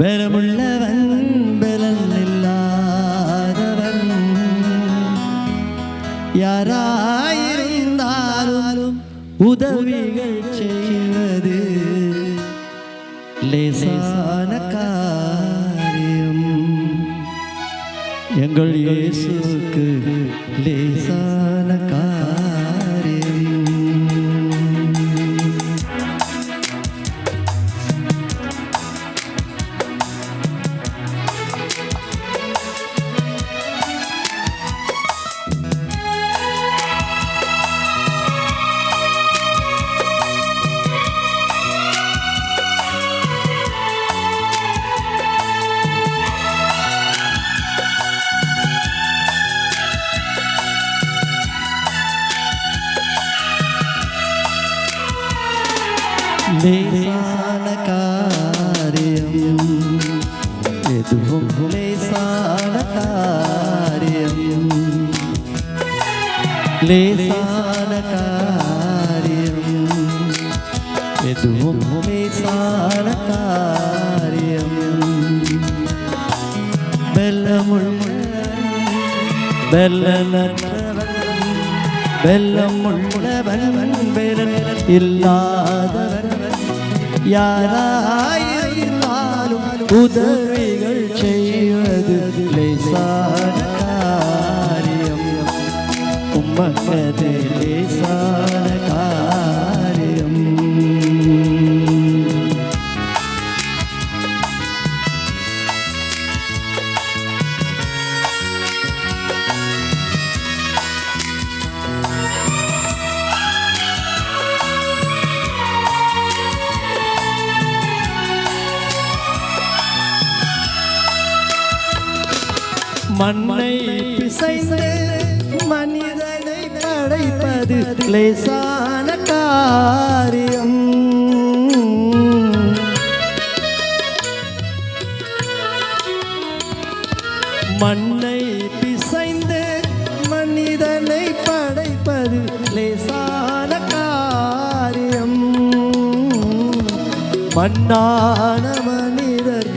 பலமுள்ளவன் பலன் இல்லாதவன் யாராயிருந்தாலும் உதவிகள் செய்வது லேசான காரியம். எங்கள் இயேசுக்கு லேசான லேசான காரியம் எதுவும் லேசான காரியம் லேசான காரியம் எதுவும் லேசான காரியம் வெல்லமுள்ள வெல்லனற்றவன் வெல்லம் உள்ளவன் வெலன் இல்லாதவன் யாராயிருந்தாலும் உதவிகள் செய்வது லேசான காரியம் உம்மக்கது மண்ணை பிசைந்து மனிதனை படைப்பது லேசான காரியம். மண்ணை பிசைந்து மனிதனை படைப்பது லேசான காரியம். மண்ணான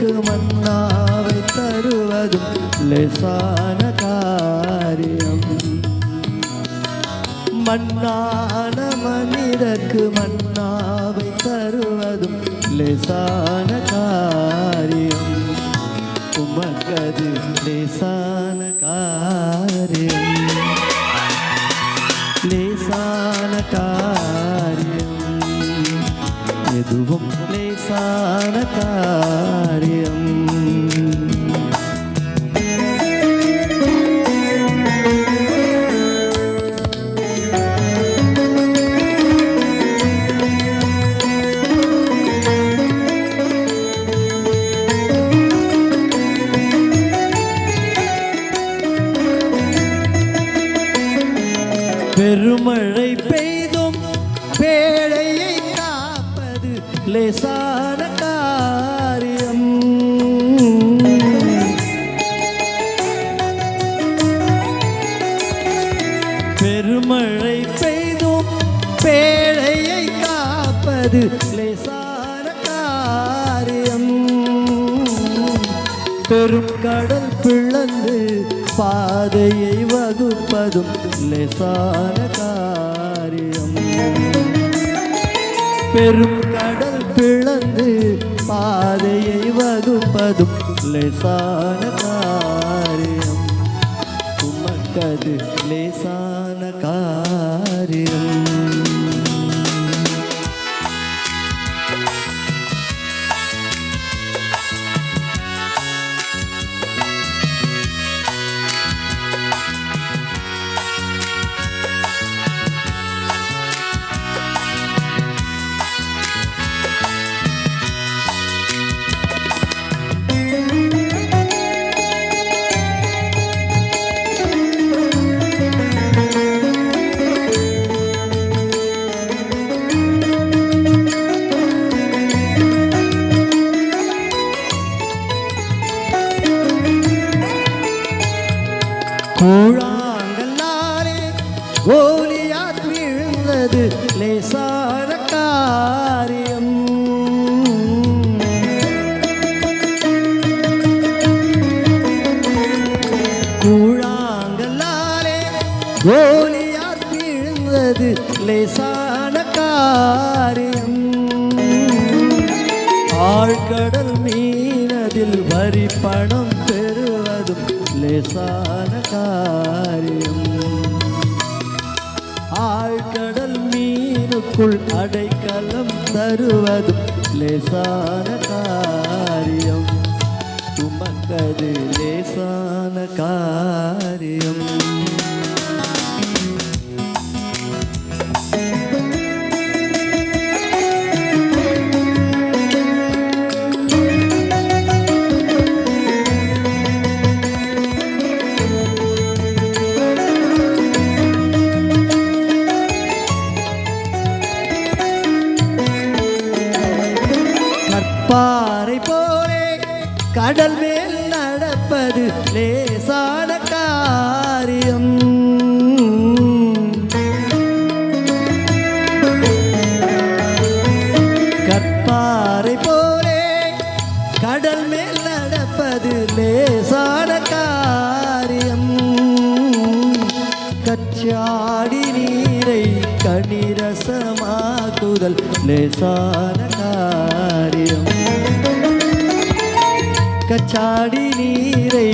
எனக்கு மன்னாவை தருவதும் லெசான காரியம் மண்ணான மனிதர்க்கு மன்னாவை தருவதும் லெசான காரியம் உமக்கது லேசான காரியம் லேசான காரியம் எதுவும் லேசான காரியம் பெருமழை பெய்தும் பேழையை காப்பது லேசான காரியம். பெருமழை பெய்தும் பேழையை காப்பது லேசான காரியம். பெரும் கடல் பிளந்து பாதையை வகுப்பதும் லேசான காரியம். பெரும் கடல் பிளந்து பாதையை வகுப்பதும் லேசான காரியம். உமக்கது பணம் பெறுவதும் லேசான காரியம் ஆழ்கடல் மீனுக்குள் அடைக்கலம் தருவதும் லேசான காரியம் உமக்கது லேசான காரியம் கடல் மேல் நடப்பது லேசான காரியம். கற்பாறை போலே கடல் மேல் நடப்பது லேசான காரியம். கச்சாடி நீரை கணிரசமாக்குதல் லேசான காரியம். கச்சாடி நீரை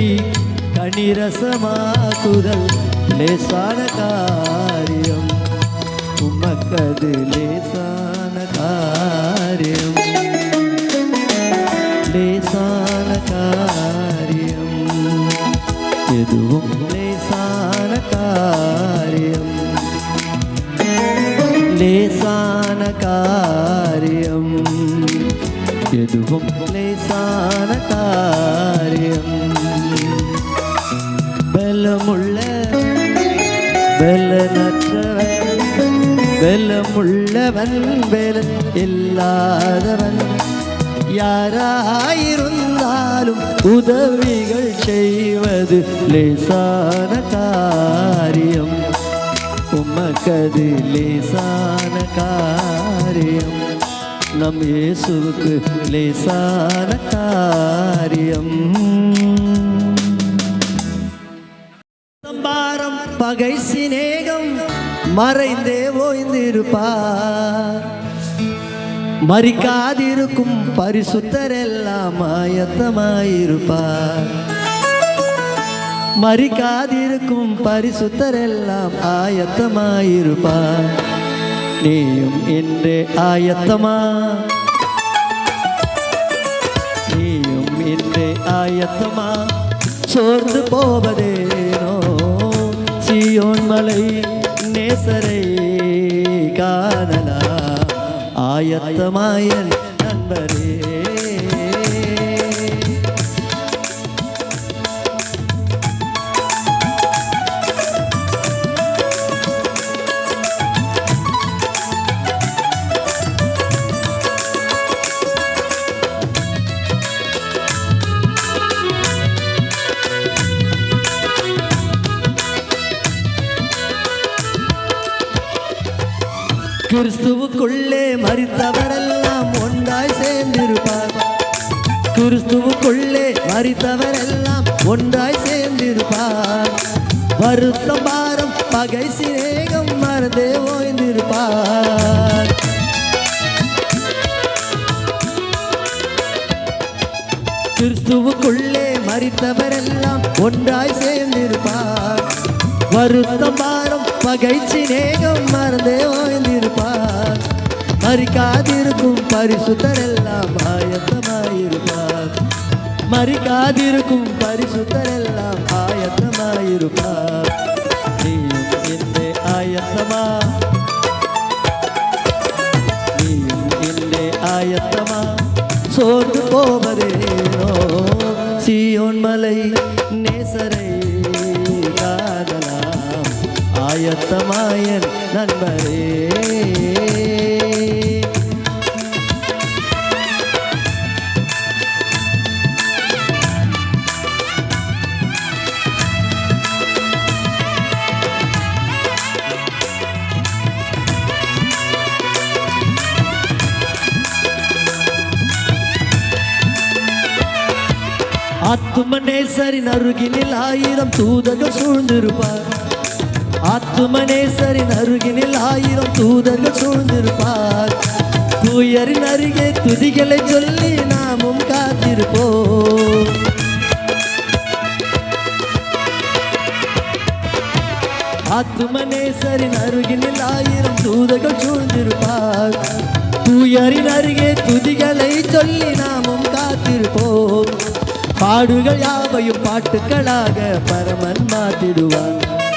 கணிரசமாக்குதல் லேசான காரியம் உமக்கது லேசான காரியம் லேசான காரியம் எதுவும் லேசான காரியம் லேசான காரியம் எதுவும் லேசான காரியம் பலமுள்ள பலனற்றவன் பலமுள்ளவன் பலன் இல்லாதவன் யாராயிருந்தாலும் உதவிகள் செய்வது லேசான காரியம் உமக்கது லேசான காரியம் நம் இயேசுவுக்கு லேசான காரியம். சம்பாரம் பகை சிநேகம் மறைந்தே ஓய்ந்திருப்பார். மறிக்காதிருக்கும் பரிசுத்தர் எல்லாம் ஆயத்தமாயிருப்பார். மறிக்காதிருக்கும் பரிசுத்தர் எல்லாம் ஆயத்தமாயிருப்பார். நீயும் இன்று ஆயத்தமா நீயும் இன்று ஆயத்தமா சோர்ந்து போவதேனோ சியோன் மலை நேசரை காணலாம் ஆயத்தமாய கிறிஸ்துவுக்குள்ளே மறித்தவரெல்லாம் ஒன்றாய் சேர்ந்திருப்பார். கிறிஸ்துவுக்குள்ளே மறித்தவரெல்லாம் ஒன்றாய் சேர்ந்திருப்பார். வருத்தம் பாரம் பகை சிநேகம் மறந்தே ஓய்ந்திருப்பார். கிறிஸ்துவுக்குள்ளே மறித்தவரெல்லாம் ஒன்றாய் சேர்ந்திருப்பார். வருத்தம் பாரம் பகைச்சி நேகம் மறந்தே ஓய்ந்திருப்பார். மறிக்காதிருக்கும் பரிசுத்தரெல்லாம் ஆயத்தமாயிருப்பார். மறிக்காதிருக்கும் பரிசுத்தரெல்லாம் ஆயத்தமாயிருப்பார். நீயும் இந்த ஆயத்தமா? நீயும் இந்த ஆயத்தமா? சோர்ந்து போவதேனோ? சியோன் மலை நேசரை காதலா? ஆயத்தமாயன் நண்பரே. ஆத்துமனே சரி நறுகினில் ஆயிரம் தூதகம் சூழ்ந்திருப்பார். ஆத்துமனேசரின் அருகினில் ஆயிரம் தூதர்கள் சூழ்ந்திருப்பார். தூயரின் அருகே துதிகளை சொல்லி நாமும் காத்திருப்போம். ஆத்துமனேசரின் அருகினில் ஆயிரம் தூதர்கள் சூழ்ந்திருப்பார். தூயரின் அருகே துதிகளை சொல்லி நாமும் காத்திருப்போம். பாடுகள் யாவையும் பாட்டுக்களாக பரமன் மாத்திடுவார்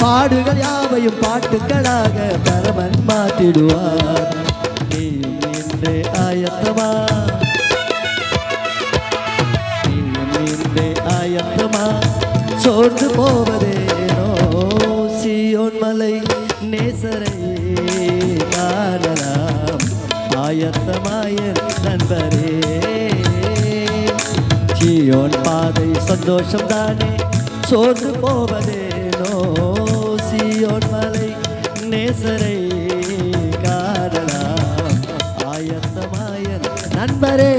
பாடுகள் யாவையும் பாட்டுக்களாக பரமன் மாத்திடுவார் நீயும் இன்றே ஆயத்தமா? நீயும் இன்றே ஆயத்தமா? சோர்ந்து போவதேனோ? சியோன் மலை நேசரை காணலாம். ஆயத்தமாய நண்பரே. சியோன் பாதை சந்தோஷம் தானே சோர்ந்து போவதேனோ? சியோன் மலை நேசரை காணலாம் ஆயத்தமாய நண்பரே